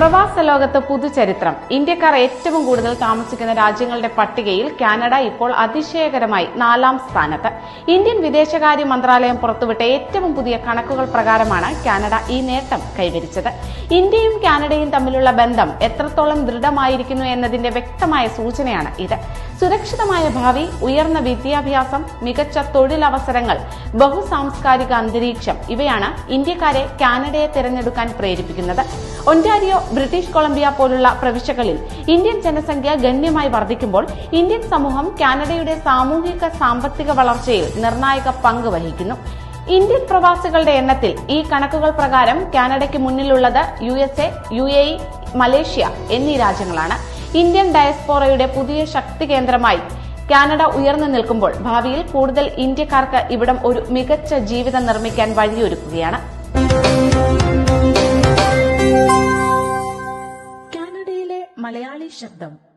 പ്രവാസ ലോകത്ത് പുതുചരിത്രം. ഇന്ത്യക്കാർ ഏറ്റവും കൂടുതൽ താമസിക്കുന്ന രാജ്യങ്ങളുടെ പട്ടികയിൽ കാനഡ ഇപ്പോൾ അതിശയകരമായി നാലാം സ്ഥാനത്ത്. ഇന്ത്യൻ വിദേശകാര്യ മന്ത്രാലയം പുറത്തുവിട്ട ഏറ്റവും പുതിയ കണക്കുകൾ പ്രകാരമാണ് കാനഡ ഈ നേട്ടം കൈവരിച്ചത്. ഇന്ത്യയും കാനഡയും തമ്മിലുള്ള ബന്ധം എത്രത്തോളം ദൃഢമായിരിക്കുന്നു എന്നതിന്റെ വ്യക്തമായ സൂചനയാണ് ഇത്. സുരക്ഷിതമായ ഭാവി ഉയർന്ന വിദ്യാഭ്യാസം മികച്ച തൊഴിലവസരങ്ങൾ ബഹുസാംസ്കാരിക അന്തരീക്ഷം ഇവയാണ് ഇന്ത്യക്കാരെ കാനഡയെ തിരഞ്ഞെടുക്കാൻ പ്രേരിപ്പിക്കുന്നത്. ഒന്റാരിയോ ബ്രിട്ടീഷ് കൊളംബിയ പോലുള്ള പ്രവിശ്യകളിൽ ഇന്ത്യൻ ജനസംഖ്യ ഗണ്യമായി വർദ്ധിക്കുമ്പോൾ ഇന്ത്യൻ സമൂഹം കാനഡയുടെ സാമൂഹിക സാമ്പത്തിക വളർച്ചയിൽ നിർണായക പങ്ക് വഹിക്കുന്നു. ഇന്ത്യൻ പ്രവാസികളുടെ എണ്ണത്തിൽ ഈ കണക്കുകൾ പ്രകാരം കാനഡയ്ക്ക് മുന്നിലുള്ളത് U S A U A E Malaysia എന്നീ രാജ്യങ്ങളാണ്. ഇന്ത്യൻ ഡയസ്പോറയുടെ പുതിയ ശക്തി കേന്ദ്രമായി കാനഡ ഉയർന്നു നിൽക്കുമ്പോൾ ഭാവിയിൽ കൂടുതൽ ഇന്ത്യക്കാർക്ക് ഇവിടം ഒരു മികച്ച ജീവിതം നിർമ്മിക്കാൻ വഴിയൊരുക്കുകയാണ്. മലയാളി ശബ്ദം.